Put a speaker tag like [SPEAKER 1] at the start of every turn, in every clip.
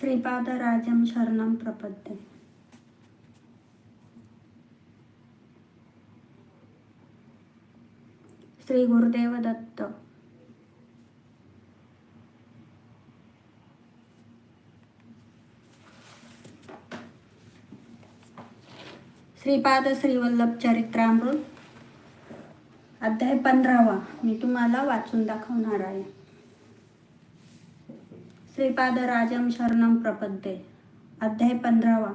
[SPEAKER 1] श्रीपादराजं शरणं प्रपद्ये। श्री गुरुदेव दत्त श्रीपाद श्रीवल्लभ चरित्रामृत अध्याय पंधरावा मी तुम्हाला वाचून दाखवणार आहे. श्रीपाद राजम शरणम प्रपद्ये. अध्याय पंधरावा.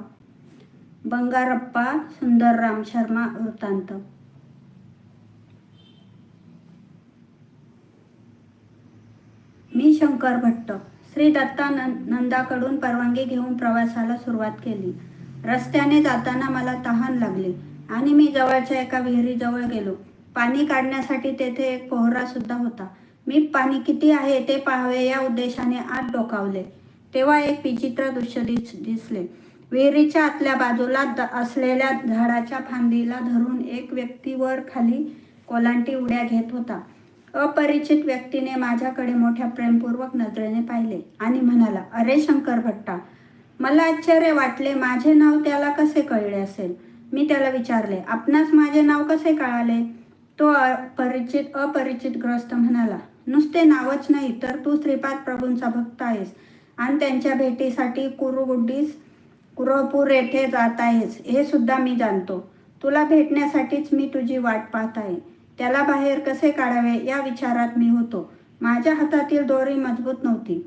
[SPEAKER 1] बंगारप्पा सुंदरराम शर्मा वृत्तांत. मी शंकर भट्ट श्री दत्ता नंदाकडून परवानगी घेऊन प्रवासाला सुरुवात केली. रस्त्याने जाताना मला तहान लागली आणि मी जवळच्या एका विहिरीजवळ गेलो. पाणी काढण्यासाठी तेथे एक पोहरा सुद्धा होता. मी पाणी किती आहे ते पाहावे या उद्देशाने आत डोकावले. तेव्हा एक विचित्र दृश्य दिस दिसले. विहिरीच्या आतल्या बाजूला द- असलेल्या झाडाच्या फांदीला धरून एक व्यक्तीवर खाली कोलांटी उड्या घेत होता. अपरिचित व्यक्तीने माझ्याकडे मोठ्या प्रेमपूर्वक नजरेने पाहिले आणि म्हणाला अरे शंकर भट्टा मला आश्चर्य वाटले माझे नाव त्याला कसे कळले असेल? मी त्याला विचारले आपणास माझे नाव कसे कळाले? तो अपरिचित अपरिचित ग्रस्त म्हणाला नुसते नावच नाही तर तू श्रीपाद प्रभूंचा भक्त आहेस. आणि त्यांच्या भेटीसाठी कुरुगुड्डीस कुरपूर येथे जात आहेस. हे सुद्धा मी जाणतो. तुला भेटण्यासाठीच मी तुझी वाट पाहत आहे. त्याला बाहेर कसे काढावे या विचारात मी होतो. माझ्या हातातील दोरी मजबूत नव्हती.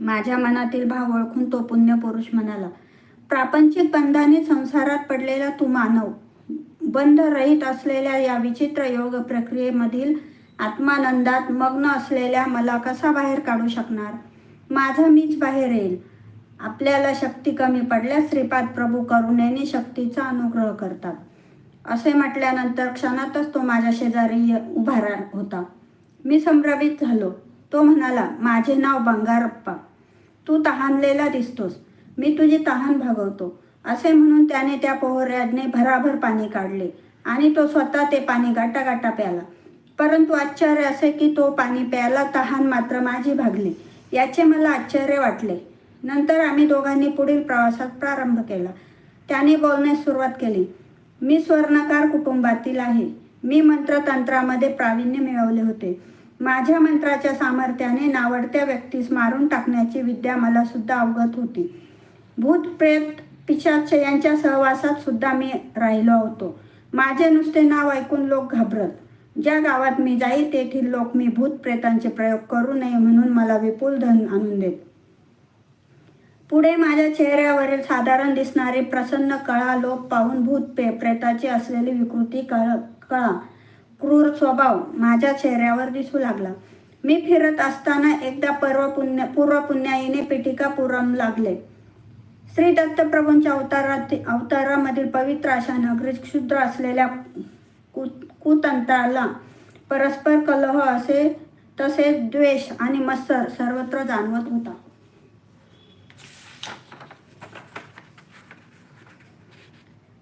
[SPEAKER 1] माझ्या मनातील भाव ओळखून तो पुण्य पुरुष म्हणाला प्रापंचिक बंधाने संसारात पडलेला तू मानव. बंध रहित असलेल्या या विचित्र योग प्रक्रियेमधील आत्मानंदात मग्न असलेल्या मला कसा बाहेर काढू शकणार? माझं मीच बाहेर येईल. आपल्याला शक्ती कमी पडल्यास श्रीपाद प्रभू करुणेने शक्तीचा अनुग्रह करतात. असे म्हटल्यानंतर क्षणातच तो माझ्या शेजारी उभा होता. मी संभ्रमित झालो. तो म्हणाला माझे नाव बंगारप्पा. तू तहानलेला दिसतोस. मी तुझी तहान भागवतो. असे म्हणून त्याने त्या पोहऱ्याने भराभर पाणी काढले आणि तो स्वतः ते पाणी गाटा प्याला परंतु आश्चर्य असे की तो पाणी प्यायला तहान मात्र माझी भागली. याचे मला आश्चर्य वाटले. नंतर आम्ही दोघांनी पुढील प्रवासात प्रारंभ केला. त्याने बोलण्यास सुरुवात केली. मी स्वर्णकार कुटुंबातील आहे. मी मंत्रतंत्रामध्ये प्रावीण्य मिळवले होते. माझ्या मंत्राच्या सामर्थ्याने नावडत्या व्यक्तीस मारून टाकण्याची विद्या मला सुद्धा अवगत होती. भूत प्रेत पिशाच यांच्या सहवासात सुद्धा मी राहिलो होतो. माझे नुसते नाव ऐकून लोक घाबरत. ज्या गावात मी जाईल तेथील लोक मी भूत प्रेतांचे प्रयोग करू नये म्हणून मला विपुल धन आणून देत. पुढे माझ्या चेहऱ्यावरील साधारण दिसणारी प्रसन्न कळा लोक पाहून भूत पे प्रेताची असलेली विकृती कळ कळा क्रूर स्वभाव माझ्या चेहऱ्यावर दिसू लागला. मी फिरत असताना एकदा पर्व पुण्य पूर्व पुण्याईने पिटिकापुरम लागले. श्री दत्तप्रभूंच्या अवतारात अवतारामधील पवित्र अशा नगरीत क्षुद्र असलेल्या कु कुतंत्राला परस्पर कलह असे तसेच द्वेष आणि मत्सर सर्वत्र जाणवत होता.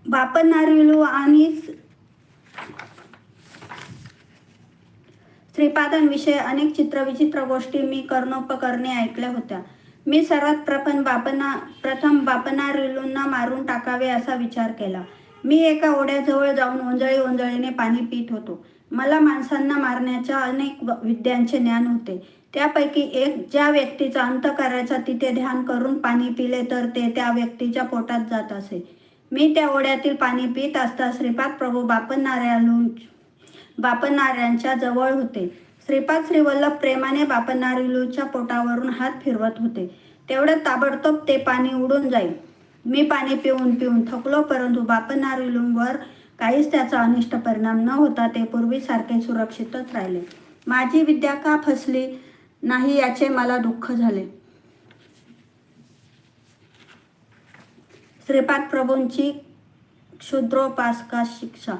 [SPEAKER 1] बापनारिलू आणि श्रीपादांविषयी अनेक चित्रविचित्र गोष्टी मी कर्णोपकरणे ऐकल्या होत्या. मी सर्वात प्रथम बापना प्रथम बापनारिलूंना मारून टाकावे असा विचार केला. मी एका ओढ्याजवळ जाऊन ओंजळी ओंजळीने पाणी पित होतो. मला माणसांना मारण्याच्या अनेक व- विद्यांचे ज्ञान होते. त्यापैकी एक ज्या व्यक्तीचा अंत करायचा तिथे ध्यान करून पाणी पिले तर ते त्या व्यक्तीच्या पोटात जात असे. मी त्या ओढ्यातील पाणी पित असता श्रीपाद प्रभू बापनाऱ्यालू बापनाऱ्यांच्या जवळ होते. श्रीपाद श्रीवल्लभ प्रेमाने बापनारिलूच्या पोटावरून हात फिरवत होते. तेवढ्यात ताबडतोब ते पाणी उडून जाईल मी पाणी पिऊन पिऊन थकलो परंतु बापनारिलूंवर काहीच त्याचा अनिष्ट परिणाम न होता ते पूर्वीसारखे सुरक्षितच राहिले. माझी विद्या का फसली नाही याचे मला दुःख झाले. श्रीपाद प्रभूंची क्षुद्रोपासका शिक्षा.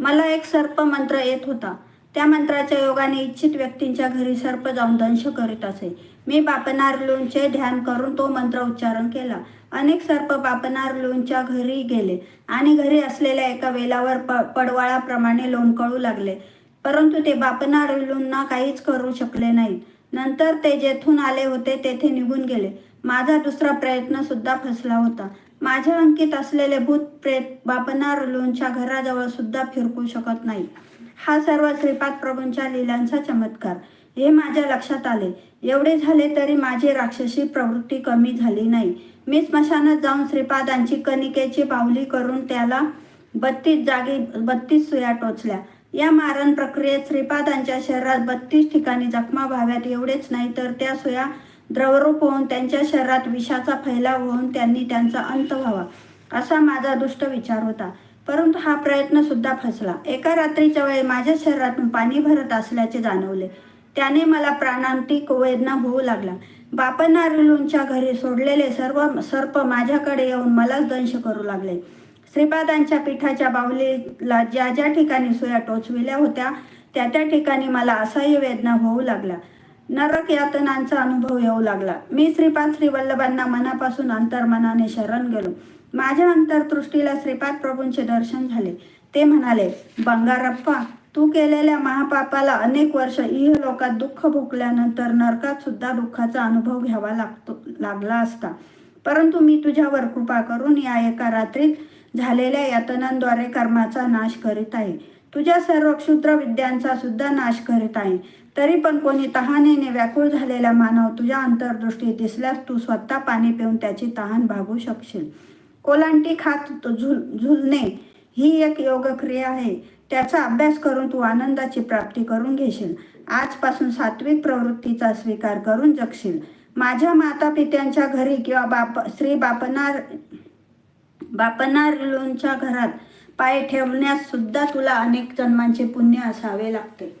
[SPEAKER 1] मला एक सर्प मंत्र येत होता. त्या मंत्राच्या योगाने इच्छित व्यक्तींच्या घरी सर्प जाऊन दंश करीत असे. मी बापनार लोणचे ध्यान करून तो मंत्र उच्चारण केला. अनेक सर्प बापनार लोणच्या घरी गेले आणि घरी असलेल्या एका वेलावर प पडवाळाप्रमाणे लोंबकळू लागले. परंतु ते बापनार बापनारलूंना काहीच करू शकले नाहीत. नंतर ते जेथून आले होते तेथे निघून गेले. माझा दुसरा प्रयत्न सुद्धा फसला होता. माझ्या अंकित असलेले भूत प्रेत बापनार लोणच्या घराजवळ सुद्धा फिरकू शकत नाही. हा सर्व श्रीपाद प्रभूंच्या लिलांचा चमत्कार. हे माझ्या लक्षात आले. एवढे झाले तरी माझी राक्षसी प्रवृत्ती कमी झाली नाही. मी स्मशानात जाऊन श्रीपादांची कणिकेची बावली करून त्याला बत्तीस जागी बत्तीस सुया टोचल्या. या मारण प्रक्रियेत श्रीपादांच्या शरीरात बत्तीस ठिकाणी जखमा व्हाव्यात एवढेच नाही तर त्या सुया द्रवरूप होऊन त्यांच्या शरीरात विषाचा फैलाव होऊन त्यांनी त्यांचा अंत व्हावा असा माझा दुष्ट विचार होता. परंतु हा प्रयत्न सुद्धा फसला. एका रात्रीच्या वेळी माझ्या शरीरातून पाणी भरत असल्याचे जाणवले. त्याने मला प्राणांतिक वेदना होऊ लागला बापनारुलूंच्या घरी सोडलेले सर्व सर्प माझ्याकडे येऊन मलाच दंश करू लागले. श्रीपादांच्या पिठाच्या बाहुलीला ज्या ज्या ठिकाणी सुया टोचविल्या होत्या त्या त्या ठिकाणी मला असह्य वेदना होऊ लागला नरक यातनांचा अनुभव येऊ लागला. मी श्रीपाद श्रीवल्लभांना मनापासून अंतर्मनाने शरण गेलो. माझ्या अंतरदृष्टीला श्रीपाद प्रभूंचे दर्शन झाले. ते म्हणाले बंगारप्पा तू केलेल्या महापापाला अनेक वर्ष इहलोकात दुःख भोगल्यानंतर नरकात सुद्धा दुःखाचा अनुभव घ्यावा लागतो लागला असता. परंतु मी तुझ्यावर कृपा करून या एका रात्रीत झालेल्या यातनांद्वारे कर्माचा नाश करीत आहे. तुझ्या सर्व क्षुद्र विद्यांचा सुद्धा नाश करीत आहे. तरी पण कोणी तहानेने व्याकुळ झालेला मानव तुझ्या अंतर्दृष्टीत दिसल्यास तू स्वतः पाणी पिऊन त्याची तहान भागू शकशील. कोलांटी खात झुल झुलणे ही एक योगक्रिया आहे. त्याचा अभ्यास करून तू आनंदाची प्राप्ती करून घेशील. आजपासून सात्विक प्रवृत्तीचा स्वीकार करून जगशील. माझ्या माता पित्यांच्या घरी किंवा बाप श्री बापनार बापनार लोणच्या घरात पाय ठेवण्यास सुद्धा तुला अनेक जन्मांचे पुण्य असावे लागते.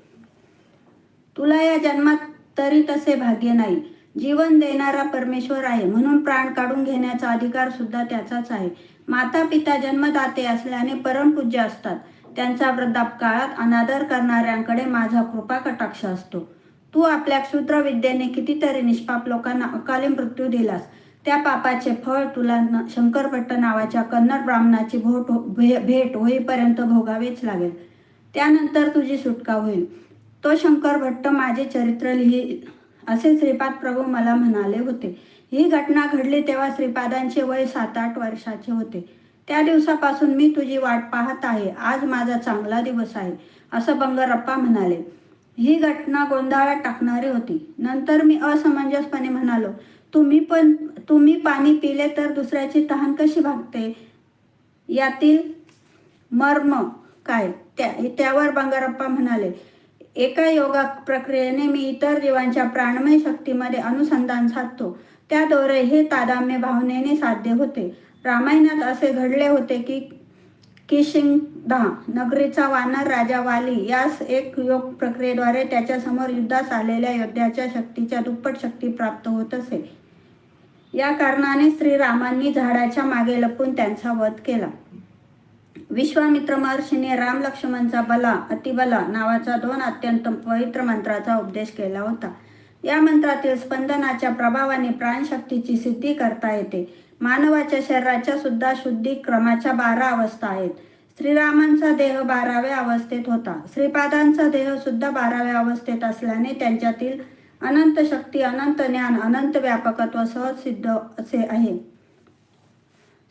[SPEAKER 1] तुला या जन्मात तरी तसे भाग्य नाही. जीवन देणारा परमेश्वर आहे म्हणून प्राण काढून घेण्याचा अधिकार सुद्धा त्याचाच आहे. माता पिता जन्मदाते असल्याने परमपूज्य असतात. त्यांचा वृद्धापकाळात अनादर करणाऱ्यांकडे माझा कृपा कटाक्ष असतो. तू आपल्या क्षुद्र विद्येने कितीतरी निष्पाप लोकांना अकाली मृत्यू दिलास. त्या पापाचे फळ तुला न- शंकरभट्ट नावाच्या कन्नड ब्राह्मणाची भोट हो- भे- भेट होईपर्यंत भोगावेच लागेल. त्यानंतर तुझी सुटका होईल. तो शंकर भट्ट माझे चरित्र लिही असे श्रीपाद प्रभू मला म्हणाले होते. ही घटना घडली तेव्हा श्रीपादांचे वय सात आठ वर्षाचे होते. त्या दिवसापासून मी तुझी वाट पाहत आहे. आज माझा चांगला दिवस आहे. असं बंगारप्पा म्हणाले. ही घटना गोंधळात टाकणारी होती. नंतर मी असमंजसपणे म्हणालो तुम्ही पण तुम्ही पाणी पिले तर दुसऱ्याची तहान कशी भागते? यातील मर्म काय? त्या त्यावर बंगारप्पा म्हणाले एका योगा प्रक्रियेने मी इतर जीवांच्या प्राणमय शक्तीमध्ये अनुसंधान साधतो. त्याद्वारे हे तादाम्य भावनेने साध्य होते. रामायणात असे घडले होते की किशिंगधा नगरीचा वानर राजा वाली यास एक योग प्रक्रियेद्वारे त्याच्यासमोर युद्धास आलेल्या योद्ध्याच्या शक्तीच्या दुप्पट शक्ती प्राप्त होत असे. या कारणाने श्रीरामांनी झाडाच्या मागे लपून त्यांचा वध केला. विश्वामित्र महर्षीने राम लक्ष्मणचा बला अतिबला नावाचा दोन अत्यंत पवित्र मंत्राचा उपदेश केला होता. या मंत्रातील स्पंदनाच्या प्रभावाने प्राणशक्तीची सिद्धी करता येते. मानवाच्या शरीराच्या सुद्धा शुद्धी क्रमाच्या बारा अवस्था आहेत. श्रीरामांचा देह बाराव्या अवस्थेत होता. श्रीपादांचा देह सुद्धा बाराव्या अवस्थेत असल्याने त्यांच्यातील अनंत शक्ती अनंत ज्ञान अनंत व्यापकत्व सहज सिद्ध असे आहे.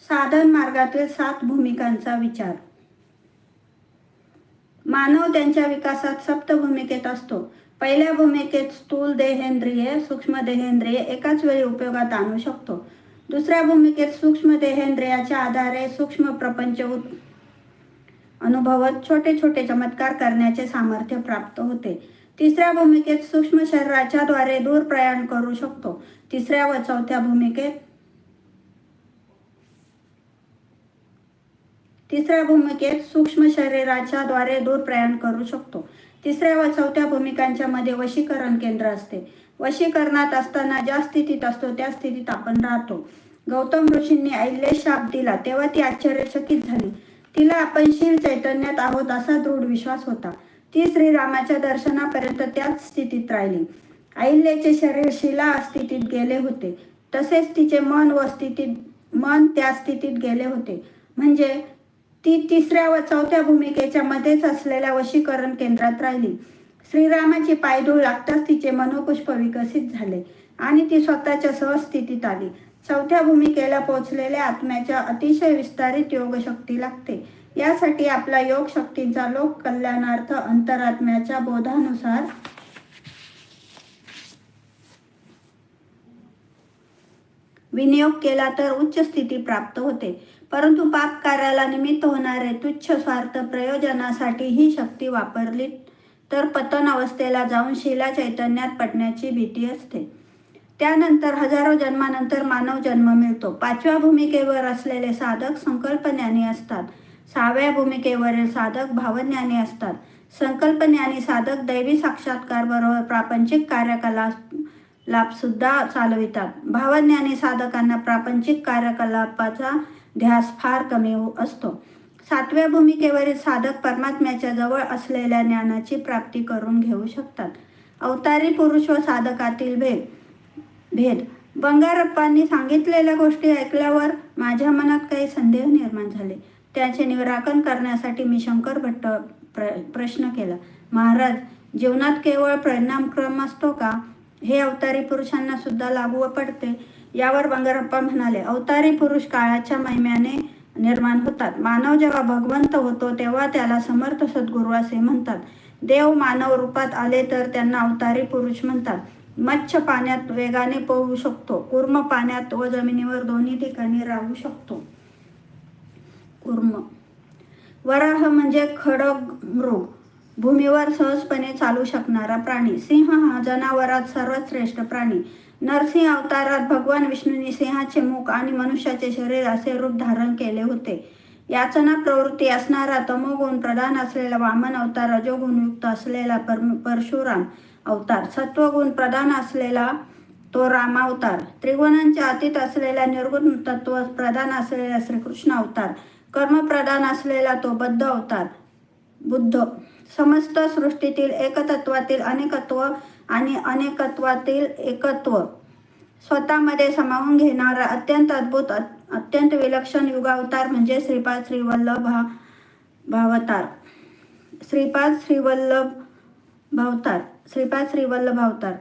[SPEAKER 1] साधन मार्गातील सात भूमिकांचा विचार. मानव त्यांच्या विकासात सप्त भूमिकेत असतो. पहिल्या भूमिकेत स्थूल देहेंद्रिय सूक्ष्म देहेंद्रिय एकाच वेळी उपयोगात आणू शकतो. दुसऱ्या भूमिकेत सूक्ष्म देहेंद्रियाच्या आधारे सूक्ष्म प्रपंच अनुभवत छोटे छोटे चमत्कार करण्याचे सामर्थ्य प्राप्त होते. तिसऱ्या भूमिकेत सूक्ष्म शरीराच्या द्वारे दूर प्रयाण करू शकतो. तिसऱ्या व चौथ्या भूमिकेत तिसऱ्या भूमिकेत सूक्ष्म शरीराच्या द्वारे दूर प्रयाण करू शकतो. तिसऱ्या व चौथ्या भूमिकांच्या मध्ये वशीकरण केंद्र असते. वशीकरणात असताना ज्या स्थितीत असतो त्या स्थितीत आपण राहतो. गौतम ऋषींनी आईले शाप दिला तेव्हा ती आश्चर्यचकित झाली. तिला आपण शिव चैतन्यात आहोत असा दृढ विश्वास होता. ती श्रीरामाच्या दर्शनापर्यंत त्याच स्थितीत राहिली. आईलेचे शरीर शिला स्थितीत गेले होते. तसेच तिचे मन व स्थितीत मन त्या स्थितीत गेले होते. म्हणजे ती तिसऱ्या व चौथ्या भूमिकेच्या मध्येच असलेल्या वशीकरण केंद्रात राहिली. श्रीरामाची पायधूळ लागताच तिचे मनोपुष्प विकसित झाले आणि ती स्वतःच्या सहस्थितीत आली. चौथ्या भूमिकेला पोचलेल्या आत्म्याच्या अतिशय विस्तारित योगशक्ती लागते. यासाठी आपला योग शक्तींचा लोक कल्याणार्थ अंतरात्म्याच्या बोधानुसार विनियोग केला तर उच्च स्थिती प्राप्त होते. परंतु पाप कार्याला निमित्त होणारे तुच्छ स्वार्थ प्रयोजनासाठी ही शक्ती वापरली तर पतन अवस्थेला जाऊन शिला चैतन्यात पडण्याची भीती असते. त्यानंतर हजारो जन्मानंतर मानव जन्म मिळतो. पाचव्या भूमिकेवर असलेले साधक संकल्पज्ञानी असतात. सहाव्या भूमिकेवरील साधक भावज्ञानी असतात. संकल्पज्ञानी साधक दैवी साक्षात्कार बरोबर प्रापंचिक कार्यकलाप लाभ सुद्धा चालवितात. भावज्ञानी साधकांना प्रापंचिक कार्यकलापाचा ध्यास फार कमी असतो. सातव्या भूमिकेवरील साधक परमात्म्याच्या जवळ असलेल्या ज्ञानाची प्राप्ती करून घेऊ शकतात. अवतारी पुरुष व साधकातील भेद. भेद. बंगारप्पांनी सांगितलेल्या गोष्टी ऐकल्यावर माझ्या मनात काही संदेह निर्माण झाले. त्याचे निराकरण करण्यासाठी मी शंकर भट्ट प्र प्रश्न केला. महाराज जीवनात केवळ परिणामक्रम असतो का? हे अवतारी पुरुषांना सुद्धा लागू पडते. यावर बंगारप्पा म्हणाले अवतारी पुरुष काळाच्या महिम्याने निर्माण होतात. मानव जेव्हा भगवंत होतो तेव्हा त्याला समर्थ सद्गुरू असे म्हणतात. देव मानव रूपात आले तर त्यांना अवतारी पुरुष म्हणतात. मच्छ पाण्यात वेगाने पोहू शकतो. कुर्म पाण्यात व जमिनीवर दोन्ही ठिकाणी राहू शकतो. कुर्म. वराह म्हणजे खडग मृग. भूमीवर सहजपणे चालू शकणारा प्राणी. सिंह हा जनावरात सर्वात श्रेष्ठ प्राणी. नरसिंह अवतारात भगवान विष्णूंनी सिंहाचे मुख आणि मनुष्याचे शरीर असे रूप धारण केले होते. याचना प्रवृत्ती असणारा तमोगुण प्रधान असलेला वामन अवतार रजोगुणयुक्त असलेला पर परशुराम. अवतार. सत्वगुण प्रधान असलेला तो रामावतार त्रिगुणांच्या अतीत असलेला निर्गुण तत्व प्रधान असलेला श्रीकृष्ण अवतार. कर्मप्रधान असलेला तो बद्ध अवतार. बुद्ध. समस्त सृष्टीतील एकतत्वातील अनेकत्व आणि अनेकत्वातील एकत्व. स्वतःमध्ये सामावून घेणारा अत्यंत अद्भुत अत्यंत विलक्षण युगावतार म्हणजे श्रीपाद श्रीवल्लभ भा भावतार श्रीपाद श्रीवल्लभ भावतार श्रीपाद श्रीवल्लभ अवतार.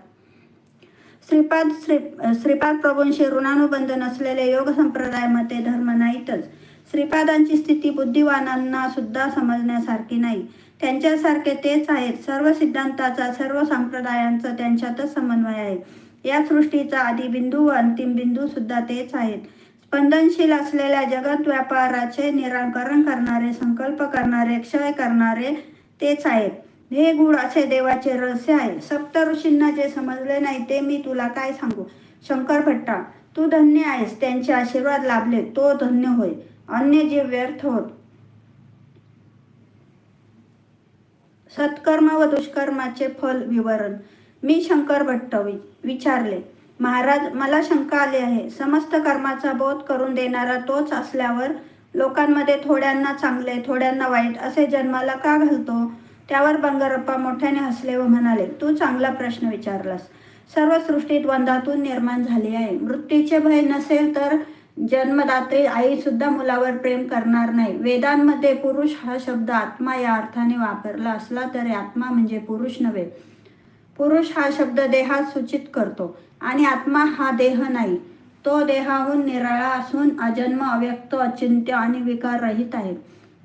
[SPEAKER 1] श्रीपाद श्री श्रीपाद प्रभूंशी ऋणानुबंध नसलेले योग संप्रदायामध्ये धर्म नाहीतच. श्रीपादांची स्थिती बुद्धिवानांना सुद्धा समजण्यासारखी नाही. त्यांच्यासारखे तेच आहेत. सर्व सिद्धांताचा सर्व संप्रदायांचा त्यांच्यातच समन्वय आहे. या सृष्टीचा आदी बिंदू व अंतिम बिंदू सुद्धा तेच आहेत. स्पंदनशील असलेल्या जगत व्यापाराचे निराकरण करणारे संकल्प करणारे क्षय करणारे तेच आहेत. हे गुण असे देवाचे रहस्य आहे. सप्त ऋषींना जे समजले नाही ते मी तुला काय सांगू? शंकर भट्टा तू धन्य आहेस. त्यांचे आशीर्वाद लाभले. तो धन्य होय. अन्य जीव व्यर्थ होत. सत्कर्म व दुष्कर्माचे फल विवरण. मी शंकर भट्ट विचारले. महाराज मला शंका आली आहे. समस्त कर्माचा बोध करून देणारा तोच असल्यावर लोकांमध्ये थोड्यांना चांगले थोड्यांना वाईट असे जन्माला का घालतो? त्यावर बंगारप्पा मोठ्याने हसले व म्हणाले तू चांगला प्रश्न विचारलास. सर्व सृष्टीत वंदातून निर्माण झाली आहे. मृत्यूचे भय नसेल तर जन्मदात्री आई सुद्धा मुलावर प्रेम करणार नाही. वेदांमध्ये पुरुष हा शब्द आत्मा या अर्थाने वापरला असला तरी आत्मा म्हणजे पुरुष नव्हे. पुरुष हा शब्द देहात सूचित करतो आणि आत्मा हा देह नाही. तो देहाहून निराळा असून अजन्म अव्यक्त अचिंत्य आणि विकार रहित आहे.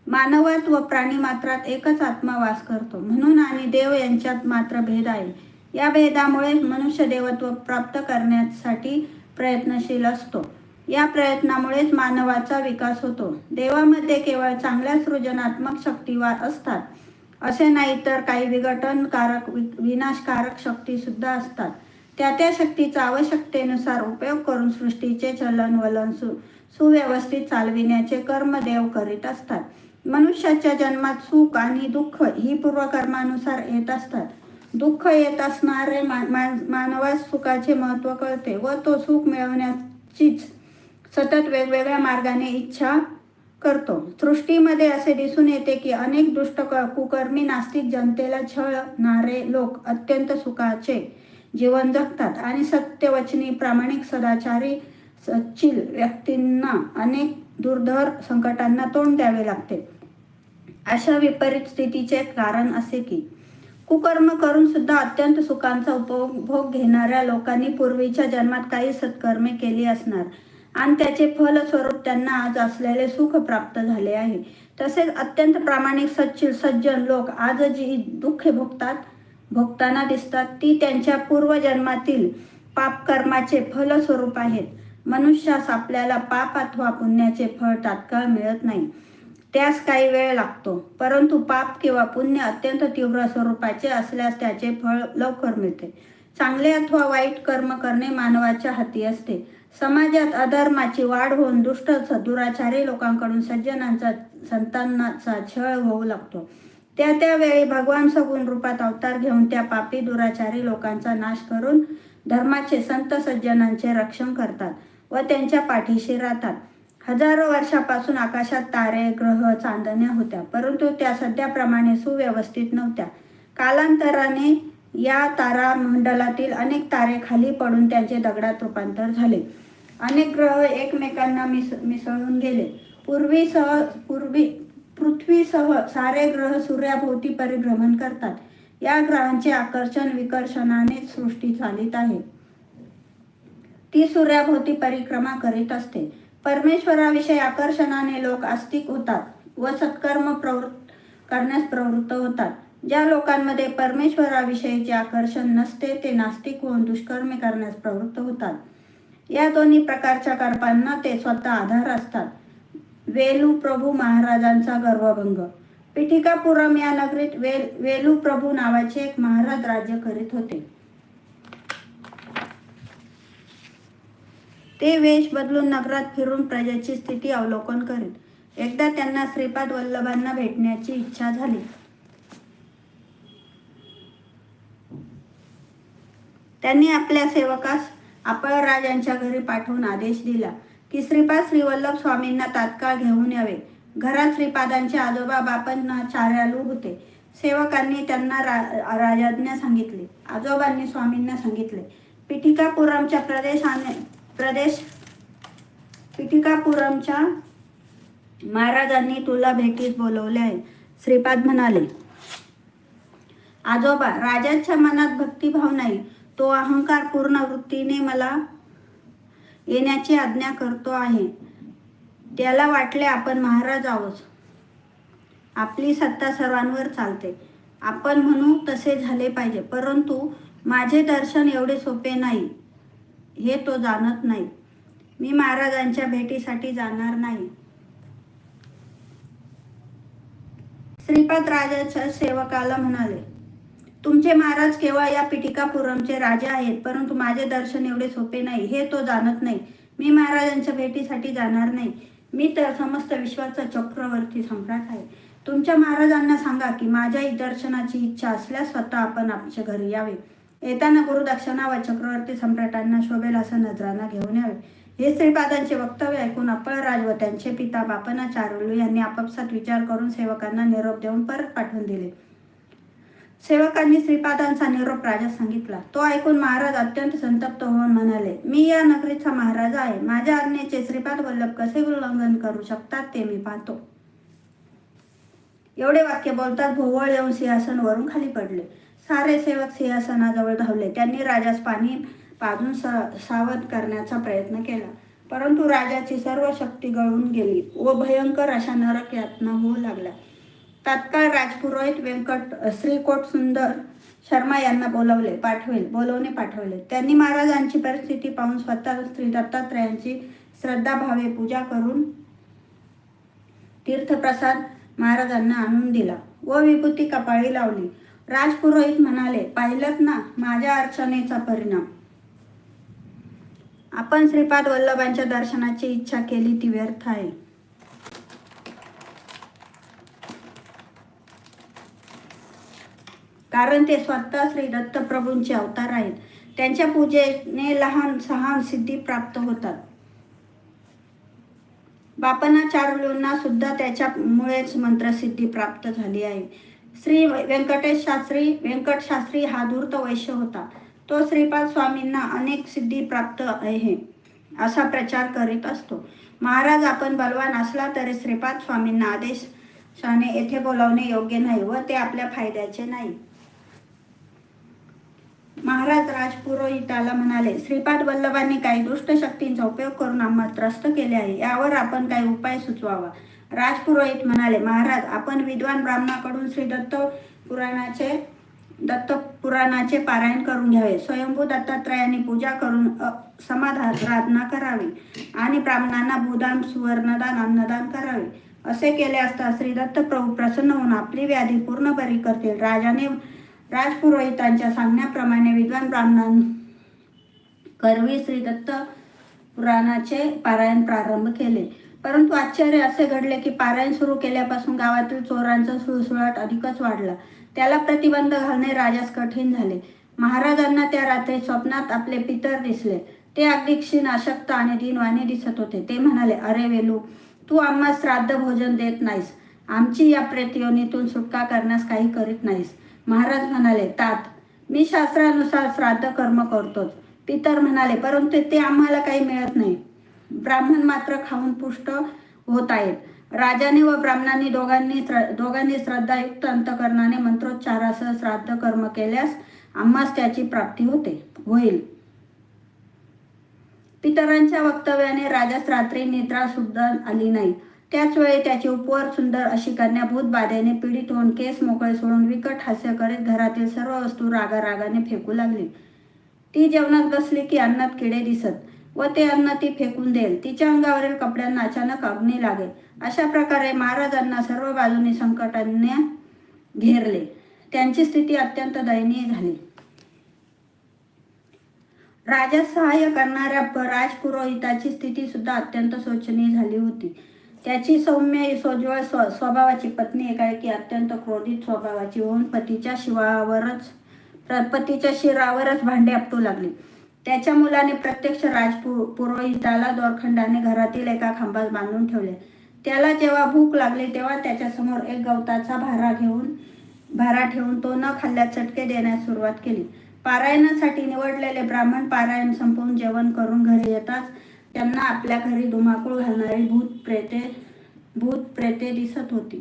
[SPEAKER 1] मानवात व प्राणी मात्रात एकच आत्मा वास करतो. म्हणून आणि देव यांच्यात मात्र भेद आहे. या भेदामुळे मनुष्य देवत्व प्राप्त करण्यासाठी प्रयत्नशील असतो. या प्रयत्नामुळेच मानवाचा विकास होतो. देवामध्ये केवळ चांगल्या सृजनात्मक शक्तिवाद असतात. असे नाही तर काही विघटनकारक विनाशकारक शक्ती सुद्धा असतात. त्या त्या शक्तीचा आवश्यकतेनुसार उपयोग करून सृष्टीचे चलन वलन सु सुव्यवस्थित चालविण्याचे कर्म देव करीत असतात. मनुष्याच्या जन्मात सुख आणि दुःख ही पूर्वकर्मानुसार येत असतात. दुःख येत असणारे मा- मानवास सुखाचे महत्त्व कळते व तो सुख मिळवण्याचीच सतत वेगवेगळ्या मार्गाने इच्छा करतो. सृष्टीमध्ये असे दिसून येते की अनेक दुष्ट क- कुकर्मी नास्तिक जनतेला छळणारे लोक अत्यंत सुखाचे जीवन जगतात आणि सत्यवचनी प्रामाणिक सदाचारी सचिल व्यक्तींना अनेक दुर्धर संकटांना तोंड द्यावे लागते. अशा विपरीत स्थितीचे कारण असे की कुकर्म करून सुद्धा अत्यंत सुखांचा उपभोग घेणाऱ्या लोकांनी पूर्वीच्या जन्मात काही सत्कर्मे केली असणार. आणि त्याचे फलस्वरूप त्यांना आज असलेले सुख प्राप्त झाले आहे. तसेच अत्यंत प्रामाणिक सच्चिल सज्जन लोक आज जी दुःख भोगतात भोगताना दिसतात. ती त्यांच्या पूर्वजन्मातील पापकर्माचे फलस्वरूप आहेत. मनुष्यास आपल्याला पाप अथवा पुण्याचे फळ तात्काळ मिळत नाही. त्यास काही वेळ लागतो. परंतु पाप किंवा पुण्य अत्यंत तीव्र स्वरूपाचे असल्यास त्याचे फळ लवकर मिळते. चांगले अथवा वाईट कर्म करणे मानवाच्या हाती असते. समाजात अधर्माची वाढ होऊन दुष्ट दुराचारी लोकांकडून सज्जनांचा संतानाचा छळ होऊ लागतो. त्या त्यावेळी भगवान सगुण रूपात अवतार घेऊन त्या पापी दुराचारी लोकांचा नाश करून धर्माचे संत सज्जनांचे रक्षण करतात व त्यांच्या पाठीशी राहतात. हजारो वर्षापासून आकाशात तारे ग्रह चांदण्या होत्या परंतु त्या सध्याप्रमाणे सुव्यवस्थित नव्हत्या. कालांतराने या तारा मंडलातील अनेक तारे खाली पडून त्यांचे दगडात रूपांतर झाले. अनेक ग्रह एकमेकांना मिस मिसळून गेले. पूर्वीसह पूर्वी पृथ्वीसह सारे ग्रह सूर्याभोवती परिभ्रमण करतात. या ग्रहांचे आकर्षण विकर्षणाने सृष्टी चालित आहे. ती सूर्याभोवती परिक्रमा करीत असते. परमेश्वराविषयी आकर्षणाने लोक आस्तिक होतात व सत्कर्म प्रवृत्त करण्यास प्रवृत्त होतात. ज्या लोकांमध्ये परमेश्वराविषयीचे आकर्षण नसते ते नास्तिक होऊन दुष्कर्मे करण्यास प्रवृत्त होतात. या दोन्ही प्रकारच्या कर्पांना ते स्वतः आधार असतात. वेलू प्रभू महाराजांचा गर्वभंग. पिठिकापुरम या नगरीत वेल वेलू प्रभू नावाचे एक महाराज राज्य करीत होते. ते वेश बदलून नगरात फिरून प्रजेची स्थिती अवलोकन करीत. एकदा त्यांना श्रीपाद वल्लभांना भेटण्याची इच्छा झाली. त्यांनी आपल्या सेवकास अपळराज राजांच्या घरी पाठवून आदेश दिला की श्रीपाद श्रीवल्लभ स्वामींना तात्काळ घेऊन यावे. घरात श्रीपादांचे आजोबा बापांना चार्यालू होते. सेवकांनी त्यांना रा राजाज्ञा सांगितले. आजोबांनी स्वामींना सांगितले पिठिकापुरमच्या प्रदेशाने प्रदेश पिठिकापुरमच्या महाराजांनी तुला भेटीस बोलवले आहे श्रीपाद म्हणाले आजोबा राजाच्या मनात भक्तिभाव नाही. तो अहंकार पूर्ण वृत्तीने मला येण्याची आज्ञा करतो आहे. त्याला वाटले आपण महाराज आहोत. आपली सत्ता सर्वांवर चालते. आपण म्हणू तसे झाले पाहिजे. परंतु माझे दर्शन एवढे सोपे नाही. हे तो जाणत नाही. मी महाराजांच्या भेटीसाठी जाणार नाही. श्रीपाद राजाच्या सेवकाला म्हणाले तुमचे महाराज केवळ या पिटिकापुरमचे राजा आहेत परंतु माझे दर्शन एवढे सोपे नाही. हे तो जाणत नाही. मी महाराजांच्या भेटीसाठी जाणार नाही. मी तर समस्त विश्वाचा चक्रवर्ती सम्राट आहे. तुमच्या महाराजांना सांगा की माझ्या दर्शनाची इच्छा असल्यास स्वतः आपण आमच्या घरी यावे. येताना गुरुदक्षिणा व चक्रवर्ती सम्राटांना शोभेल असं नजराना घेऊन यावे. हे श्रीपादांचे वक्तव्य ऐकून अप्पळराज व त्यांचे पिता बापना चारुलू यांनी आपापसात विचार करून सेवकांना निरोप देऊन परत पाठवून दिले. सेवकांनी श्रीपादांचा निरोप राजा सांगितला. तो ऐकून महाराज अत्यंत संतप्त होऊन म्हणाले मी या नगरीचा महाराज आहे. माझ्या आज्ञेचे श्रीपाद वल्लभ कसे उल्लंघन करू शकतात ते मी पाहतो. एवढे वाक्य बोलतात भोवळ येऊन सिंहासनवरून खाली पडले. सारे सेवक सिंहासनाजवळ धावले. त्यांनी राजास पाणी पाजून सावध करण्याचा प्रयत्न केला. परंतु राजाची सर्व शक्ती गळून गेली व भयंकर अशा नरक यातना होऊ लागल्या. तात्काळ राजपुरोहित व्यंकट श्रीकोट सुंदर शर्मा यांना बोलवले पाठवेल बोलवणे पाठवले. त्यांनी महाराजांची परिस्थिती पाहून स्वतः श्री दत्तात्रयांची श्रद्धाभावे पूजा करून तीर्थप्रसाद महाराजांना आणून दिला व विभूती कपाळी लावली. राजपुरोहित म्हणाले पाहिलं ना माझ्या अर्चनेचा परिणाम. आपण श्रीपाद वल्लभांच्या दर्शनाची इच्छा केली ती व्यर्थ आहे. कारण ते स्वतः श्री दत्तप्रभूंचे अवतार आहेत. त्यांच्या पूजेने लहान सहान सिद्धी प्राप्त होतात. बापनाचार्यूंना सुद्धा त्याच्यामुळेच मंत्रसिद्धी प्राप्त झाली आहे. श्री व्यंकटेश शास्त्री व्यंकट शास्त्री हा धूर्त वैश्य होता. तो श्रीपाद स्वामींना अनेक सिद्धी प्राप्त आहे असा प्रचार करीत असतो. महाराज आपण बलवान असला तरी श्रीपाद स्वामींना आदेशाने येथे बोलावणे योग्य नाही व ते आपल्या फायद्याचे नाही. महाराज राजपुरोहिताला म्हणाले श्रीपाद वल्लभांनी काही दुष्ट शक्तींचा उपयोग करून आम्हाला त्रस्त केले आहे. यावर आपण काही उपाय सुचवावा. राजपुरोहित म्हणाले महाराज आपण विद्वान ब्राह्मणाकडून श्री दत्त पुराणाचे दत्त पुराणाचे पारायण करून घ्यावे. स्वयंभू दत्तात्रयाने पूजा करून समाधान समाधाराधना करावी आणि ब्राह्मणांना भूदान सुवर्णदान अन्नदान करावे. असे केले असता श्री दत्त प्रभू प्रसन्न होऊन आपली व्याधी पूर्ण बरी करतील. राजाने राजपुरोहितांच्या सांगण्याप्रमाणे विद्वान ब्राह्मणां करवी श्री दत्त पुराणाचे पारायण प्रारंभ केले. परंतु आश्चर्य असे घडले की पारायण सुरू केल्यापासून गावातील चोरांचा सुळसुळाट अधिकच वाढला. त्याला प्रतिबंध घालणे राजास कठीण झाले. महाराजांना त्या रात्री स्वप्नात आपले पितर दिसले. ते अगदी क्षीण अशक्त आणि दिनवाने दिसत होते. ते म्हणाले अरे वेलू तू आम्हा श्राद्ध भोजन देत नाहीस. आमची या प्रेतयोनीतून सुटका करण्यास काही करीत नाहीस. महाराज म्हणाले तात मी शास्त्रानुसार श्राद्ध कर्म करतोच. पितर म्हणाले परंतु ते आम्हाला काही मिळत नाही. ब्राह्मण मात्र खाऊन पुष्ट होत आहेत. राजाने व ब्राह्मणांनी दोघांनी दोघांनी श्रद्धायुक्त अंतकरणाने मंत्रोच्चारासह श्राद्ध कर्म केल्यास आम्हास त्याची प्राप्ती होते होईल. पितरांच्या वक्तव्याने राजास रात्री निद्रा सुद्धा आली नाही. त्याच वेळी त्याची उपवर सुंदर अशी कन्या भूत बाधेने पीडित होऊन केस मोकळे सोडून विकट हास्य करीत घरातील सर्व वस्तू रागारागाने फेकू लागली. ती जेवणात बसली की अन्नात किडे दिसत. व ते अन्न ती फेकून देईल. तिच्या अंगावरील कपड्यांना अचानक अग्नी लागेल. अशा प्रकारे महाराजांना सर्व बाजूनी संकटाने घेरले. त्यांची स्थिती अत्यंत दयनीय झाली. राजा सहाय्य करणाऱ्या राजपुरोहिताची स्थिती सुद्धा अत्यंत शोचनीय झाली होती. त्याची सौम्य सोज्वळ स्व स्वभावाची पत्नी एकाएकी अत्यंत क्रोधित स्वभावाची होऊन पतीच्या शिवावरच पतीच्या शिरावरच भांडे आपटू लागली. त्याच्या मुलाने प्रत्यक्ष राजपु पुरोहिताला दोरखंडाने घरातील एका खांबात बांधून ठेवले. त्याला जेव्हा भूक लागली तेव्हा त्याच्यासमोर एक गवताचा भारा घेऊन भारा ठेवून तो न खाल्ल्यास चटके देण्यास सुरुवात केली. पारायणासाठी निवडलेले ब्राह्मण पारायण संपवून जेवण करून घरी येताच त्यांना आपल्या घरी धुमाकूळ घालणारी भूत प्रेते भूत प्रेते दिसत होती.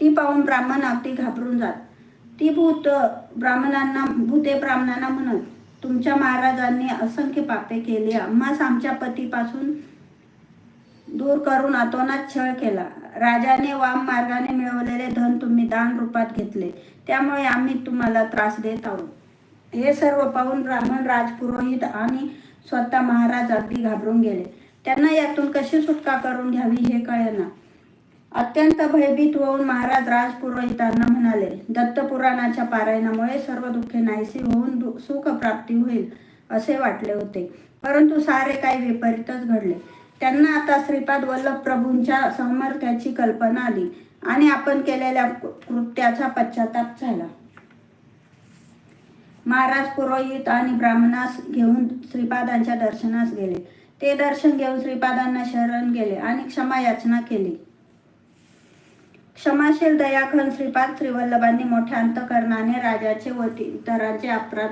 [SPEAKER 1] ती पाहून ब्राह्मण अगदी घाबरून जात. ती भूत ब्राह्मणांना भूते ब्राह्मणांना म्हणत तुमच्या महाराजांनी असंख्य पापे केली. आम्हास आमच्या पतीपासून दूर करून अतोनात छळ केला. राजाने वाम मार्गाने मिळवलेले धन तुम्ही दान रूपात घेतले. त्यामुळे आम्ही तुम्हाला त्रास देत आहोत. हे सर्व पाहून ब्राह्मण राजपुरोहित आणि स्वतः महाराज अगदी घाबरून गेले. त्यांना यातून कशी सुटका करून घ्यावी हे कळेना. अत्यंत भयभीत होऊन महाराज राजपुरोहितांना म्हणाले दत्तपुराणाच्या पारायणामुळे सर्व दुःखे नाहीसी होऊन दु- सुख प्राप्ती होईल असे वाटले होते. परंतु सारे काही विपरीतच घडले. त्यांना आता श्रीपाद वल्लभ प्रभूंच्या सामर्थ्याची कल्पना आली आणि आपण केलेल्या कृत्याचा पश्चाताप झाला. महाराज पुरोहित आणि ब्राह्मणास घेऊन श्रीपादांच्या दर्शनास गेले. ते दर्शन घेऊन श्रीपादांना शरण गेले आणि क्षमा याचना केली. क्षमाशील दयाखन श्रीपाद श्रीवल्लभांनी मोठ्या अंतकरणाने राजाचे व इतरांचे अपराध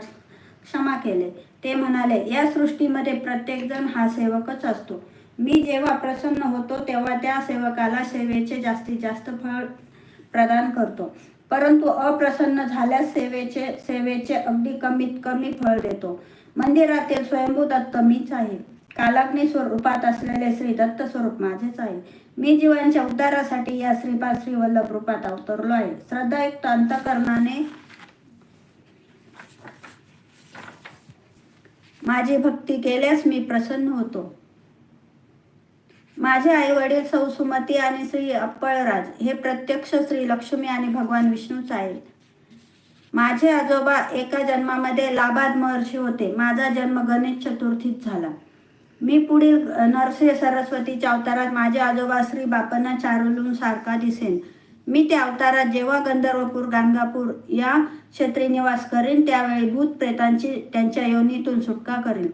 [SPEAKER 1] क्षमा केले. ते म्हणाले या सृष्टीमध्ये प्रत्येकजण हा सेवकच असतो. मी जेव्हा प्रसन्न होतो तेव्हा त्या सेवकाला सेवेचे जास्तीत जास्त फळ प्रदान करतो. परंतु अप्रसन्न झाल्यास सेवेचे सेवेचे अगदी कमीत कमी फळ देतो. मंदिरातील स्वयंभू दत्त मीच आहे. कालाग्नी स्वरूपात असलेले श्री दत्त स्वरूप माझेच आहे. मी जीवांच्या उद्धारासाठी या श्रीपाद श्री वल्लभ रूपात अवतरलो आहे. श्रद्धायुक्त अंतकरणाने माझी भक्ती केल्यास मी प्रसन्न होतो. माझे आई वडील सौ सुमती आणि श्री अप्पळराज हे प्रत्यक्ष श्री लक्ष्मी आणि भगवान विष्णूच आहेत. माझे आजोबा एका जन्मामध्ये लाबाद महर्षी होते. माझा जन्म गणेश चतुर्थीत झाला. मी पुढील नरसे सरस्वतीच्या अवतारात माझे आजोबा श्री बापांना चारुलून सारखा दिसेन. मी त्या अवतारात जेव्हा गंधर्वपूर गाणगापूर या क्षेत्री निवास करेन त्यावेळी भूत प्रेतांची त्यांच्या योनीतून सुटका करेन.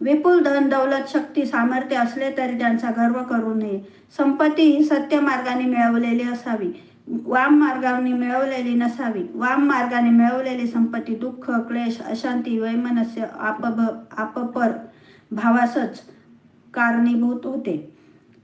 [SPEAKER 1] विपुल धन दौलत शक्ती सामर्थ्य असले तरी त्यांचा गर्व करू नये. संपत्ती ही सत्य मार्गाने मिळवलेली असावी. वाम मार्गाने मिळवलेली नसावी. वाम मार्गाने मिळवलेली संपत्ती दुःख क्लेश अशांती वैमनस्य आपब आपपर भावासच कारणीभूत होते.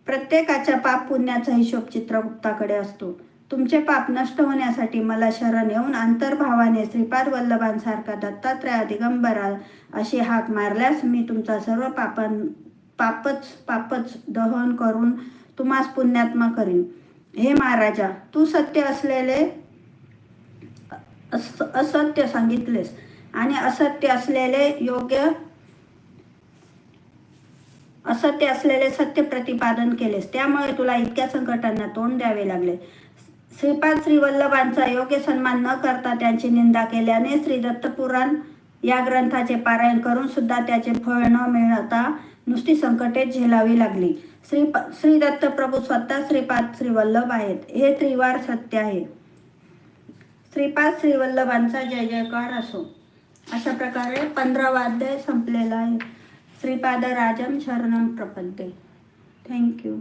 [SPEAKER 1] प्रत्येकाच्या पाप पुण्याचा हिशोब चित्रगुप्ताकडे असतो. तुमचे पाप नष्ट होण्यासाठी मला शरण येऊन अंतर्भावाने श्रीपाद वल्लभांसारखा दत्तात्रय दिगंबरा अशी हाक मारल्यास मी तुमचा सर्व पापन पापच पापच दहन करून तुम्हास पुण्यात्मा करीन. हे महाराजा तू सत्य असलेले अस असत्य सांगितलेस आणि असत्य असलेले योग्य असत्य असलेले सत्य प्रतिपादन केलेस. त्यामुळे तुला इतक्या संकटांना तोंड द्यावे लागले. श्रीपाद श्रीवल्लभांचा योग्य सन्मान न करता त्यांची निंदा केल्याने श्री दत्तपुराण या ग्रंथाचे पारायण करून सुद्धा त्याचे फळ न मिळता नुसती संकटे झेलावी लागली. श्री श्री दत्त प्रभू स्वतः श्रीपाद श्रीवल्लभ आहेत. हे त्रिवार सत्य आहे. श्रीपाद श्रीवल्लभांचा जय जयकार असो. अशा प्रकारे पंधरावा अध्याय संपलेला आहे. श्रीपादराजं शरणं शरणम प्रपद्ये थँक्यू